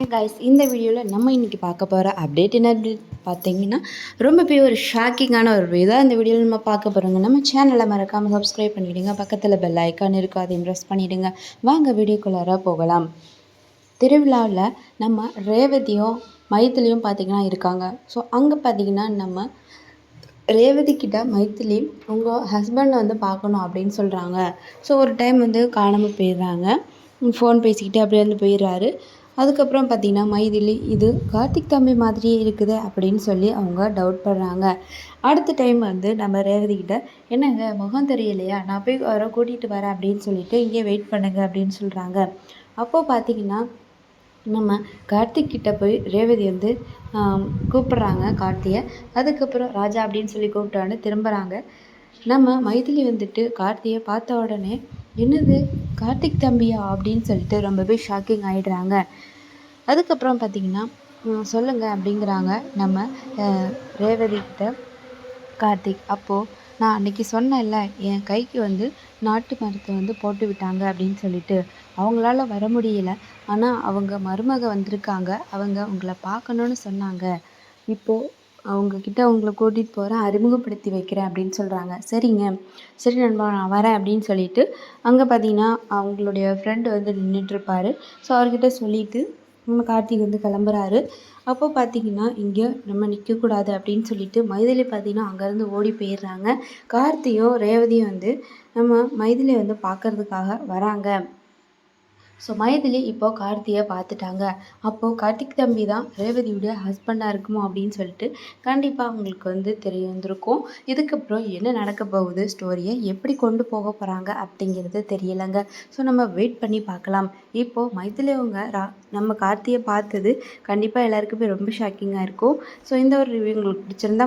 Guys இந்த வீடியோவில் நம்ம இன்றைக்கி பார்க்க போகிற அப்டேட் என்ன அப்படின்னு பார்த்தீங்கன்னா ரொம்பவே ஒரு ஷாக்கிங்கான ஒரு இதாக இந்த வீடியோவில் நம்ம பார்க்க போகிறோங்க நம்ம சேனலை மறக்காமல் சப்ஸ்கிரைப் பண்ணிவிடுங்க பக்கத்தில் பெல் ஐக்கான் இருக்கும் அதையும் ப்ரெஸ் பண்ணிவிடுங்க வாங்க வீடியோக்குள்ளார போகலாம். திருவிழாவில் நம்ம ரேவதியும் மைத்திலையும் பார்த்திங்கன்னா இருக்காங்க. ஸோ அங்கே பார்த்திங்கன்னா நம்ம ரேவதி கிட்ட மைத்திலி உங்கள் ஹஸ்பண்டை வந்து பார்க்கணும் அப்படின்னு சொல்கிறாங்க ஸோ ஒரு டைம் வந்து காணாமல் போயிடுறாங்க. ஃபோன் பேசிக்கிட்டு அப்படியே வந்து போயிடுறாரு. அதுக்கப்புறம் பார்த்திங்கன்னா மைதிலி இது கார்த்திக் தம்பி மாதிரியே இருக்குது அப்படின்னு சொல்லி அவங்க டவுட் பண்ணுறாங்க அடுத்த டைம் வந்து நம்ம ரேவதிக்கிட்ட என்னங்க முகம் தெரியலையா? நான் போய் வர கூட்டிகிட்டு வரேன் அப்படின்னு சொல்லிட்டு இங்கே வெயிட் பண்ணுங்க அப்படின்னு சொல்கிறாங்க அப்போது பார்த்திங்கன்னா நம்ம கார்த்திக் கிட்ட போய் ரேவதி வந்து கூப்பிட்றாங்க கார்த்தியை. அதுக்கப்புறம் ராஜா அப்படின்னு சொல்லி கூப்பிட்டான்னு திரும்புகிறாங்க நம்ம மைதிலி வந்துட்டு கார்த்தியை பார்த்த உடனே என்னது? கார்த்திக் தம்பியா அப்படின்னு சொல்லிட்டு ரொம்பவே ஷாக்கிங் ஆகிடுறாங்க அதுக்கப்புறம் பார்த்தீங்கன்னா சொல்லுங்கள் அப்படிங்கிறாங்க நம்ம அஹ், ரேவதி கிட்ட கார்த்திக் அப்போது நான் அன்னைக்கு சொன்னேன்ல என் கைக்கு வந்து நாட்டு மரத்தை வந்து போட்டு விட்டாங்க அப்படின்னு சொல்லிட்டு. அவங்களால வர முடியல. ஆனால் அவங்க மருமக வந்திருக்காங்க. அவங்க உங்களை பார்க்கணுன்னு சொன்னாங்க. இப்போது அவங்கக்கிட்ட அவங்கள கூட்டிகிட்டு போகிறேன் அறிமுகப்படுத்தி வைக்கிறேன் அப்படின்னு சொல்கிறாங்க சரிங்க. சரி நண்பா நான் வரேன் அப்படின்னு சொல்லிட்டு அங்கே பார்த்தீங்கன்னா அவங்களுடைய ஃப்ரெண்டு வந்து நின்றுட்டுருப்பார் ஸோ அவர்கிட்ட சொல்லிவிட்டு நம்ம கார்த்திக் வந்து கிளம்புறாரு. அப்போ பார்த்தீங்கன்னா இங்கே நம்ம நிற்கக்கூடாது அப்படின்னு சொல்லிட்டு மைதிலி பார்த்தீங்கன்னா அங்கேருந்து ஓடி போயிடுறாங்க. கார்த்தியும் ரேவதியும் வந்து நம்ம மைதிலியை வந்து பார்க்கறதுக்காக வராங்க. ஸோ மைதிலி இப்போ கார்த்தியை பார்த்துட்டாங்க. அப்போது கார்த்திக் தம்பி தான் ரேவதியுடைய ஹஸ்பண்டாக இருக்குமோ அப்படின்னு சொல்லிட்டு கண்டிப்பாக அவங்களுக்கு வந்து தெரிய வந்திருக்கும் இதுக்கப்புறம் என்ன நடக்க போகுது? ஸ்டோரியை எப்படி கொண்டு போக போகிறாங்க அப்படிங்கிறது தெரியலைங்க. ஸோ நம்ம வெயிட் பண்ணி பார்க்கலாம். இப்போது மைதிலி அவங்க ரா நம்ம கார்த்தியை பார்த்தது கண்டிப்பாக எல்லாருக்குமே ரொம்ப ஷாக்கிங்காக இருக்கும். ஸோ இந்த ஒரு ரிவ்யூ உங்களுக்கு பிடிச்சிருந்தா